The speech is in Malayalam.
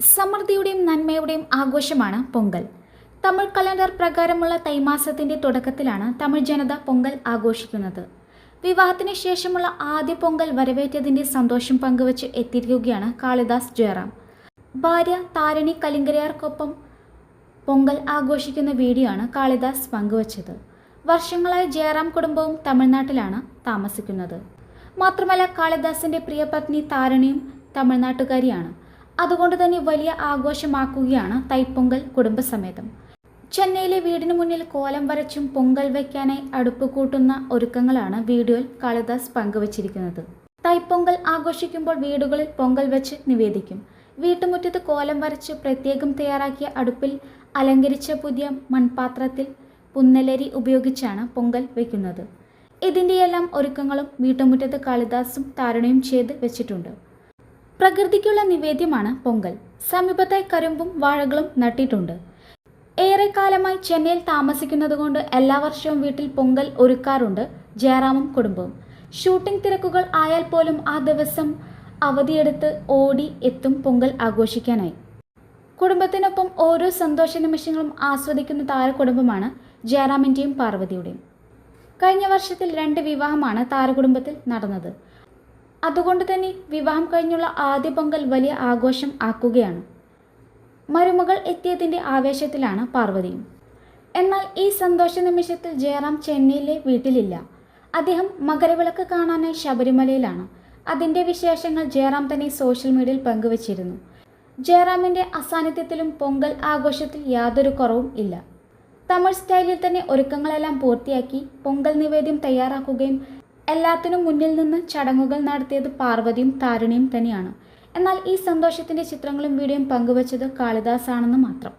സമൃദ്ധിയുടെയും നന്മയുടെയും ആഘോഷമാണ് പൊങ്കൽ. തമിഴ് കലണ്ടർ പ്രകാരമുള്ള തൈമാസത്തിന്റെ തുടക്കത്തിലാണ് തമിഴ് ജനത പൊങ്കൽ ആഘോഷിക്കുന്നത്. വിവാഹത്തിന് ശേഷമുള്ള ആദ്യ പൊങ്കൽ വരവേറ്റതിന്റെ സന്തോഷം പങ്കുവച്ച് എത്തിയിരിക്കുകയാണ് കാളിദാസ് ജയറാം. ഭാര്യ താരണി കലിങ്കരയാർക്കൊപ്പം പൊങ്കൽ ആഘോഷിക്കുന്ന വീഡിയോ ആണ് കാളിദാസ് പങ്കുവച്ചത്. വർഷങ്ങളായി ജയറാം കുടുംബവും തമിഴ്നാട്ടിലാണ് താമസിക്കുന്നത്. മാത്രമല്ല കാളിദാസിന്റെ പ്രിയപത്നി താരണിയും തമിഴ്നാട്ടുകാരിയാണ്. അതുകൊണ്ട് തന്നെ വലിയ ആഘോഷമാക്കുകയാണ് തൈപ്പൊങ്കൽ കുടുംബസമേതം. ചെന്നൈയിലെ വീടിന് മുന്നിൽ കോലം വരച്ചും പൊങ്കൽ വയ്ക്കാനായി അടുപ്പ് കൂട്ടുന്ന ഒരുക്കങ്ങളാണ് വീഡിയോയിൽ കാളിദാസ് പങ്കുവച്ചിരിക്കുന്നത്. തൈപ്പൊങ്കൽ ആഘോഷിക്കുമ്പോൾ വീടുകളിൽ പൊങ്കൽ വെച്ച് നിവേദിക്കും. വീട്ടുമുറ്റത്ത് കോലം വരച്ച് പ്രത്യേകം തയ്യാറാക്കിയ അടുപ്പിൽ അലങ്കരിച്ച പുതിയ മൺപാത്രത്തിൽ പുന്നലരി ഉപയോഗിച്ചാണ് പൊങ്കൽ വയ്ക്കുന്നത് ഇതിന്റെയെല്ലാം ഒരുക്കങ്ങളും വീട്ടുമുറ്റത്ത് കാളിദാസും താരണയും ചെയ്ത് വെച്ചിട്ടുണ്ട്. പ്രകൃതിക്കുള്ള നിവേദ്യമാണ് പൊങ്കൽ. സമീപത്തെ കരുമ്പും വാഴകളും നട്ടിട്ടുണ്ട്. ഏറെക്കാലമായി ചെന്നൈയിൽ താമസിക്കുന്നതുകൊണ്ട് എല്ലാ വർഷവും വീട്ടിൽ പൊങ്കൽ ഒരുക്കാറുണ്ട് ജയറാമും കുടുംബവും. ഷൂട്ടിംഗ് തിരക്കുകൾ ആയാൽ പോലും ആ ദിവസം അവധിയെടുത്ത് ഓടി എത്തും പൊങ്കൽ ആഘോഷിക്കാനായി. കുടുംബത്തിനൊപ്പം ഓരോ സന്തോഷ നിമിഷങ്ങളും ആസ്വദിക്കുന്ന താരകുടുംബമാണ് ജയറാമിന്റെയും പാർവതിയുടെയും. കഴിഞ്ഞ വർഷത്തിൽ രണ്ട് വിവാഹമാണ് താരകുടുംബത്തിൽ നടന്നത്. അതുകൊണ്ട് തന്നെ വിവാഹം കഴിഞ്ഞുള്ള ആദ്യ പൊങ്കൽ വലിയ ആഘോഷം ആക്കുകയാണ്. മരുമകൾ എത്തിയതിന്റെ ആവേശത്തിലാണ് പാർവതിയും എന്നാൽ ഈ സന്തോഷ നിമിഷത്തിൽ ജയറാം ചെന്നൈയിലെ വീട്ടിലില്ല. അദ്ദേഹം മകരവിളക്ക് കാണാനായി ശബരിമലയിലാണ്. അതിന്റെ വിശേഷങ്ങൾ ജയറാം തന്നെ സോഷ്യൽ മീഡിയയിൽ പങ്കുവച്ചിരുന്നു. ജയറാമിന്റെ അസാന്നിധ്യത്തിലും പൊങ്കൽ ആഘോഷത്തിൽ യാതൊരു കുറവും ഇല്ല. തമിഴ് സ്റ്റൈലിൽ തന്നെ ഒരുക്കങ്ങളെല്ലാം പൂർത്തിയാക്കി പൊങ്കൽ നിവേദ്യം തയ്യാറാക്കുകയും എല്ലാത്തിനും മുന്നിൽ നിന്ന് ചടങ്ങുകൾ നടത്തിയത് പാർവതിയും താരുണിയും തന്നെയാണ്. എന്നാൽ ഈ സന്തോഷത്തിന്റെ ചിത്രങ്ങളും വീഡിയോയും പങ്കുവച്ചത് കാളിദാസാണെന്ന് മാത്രം.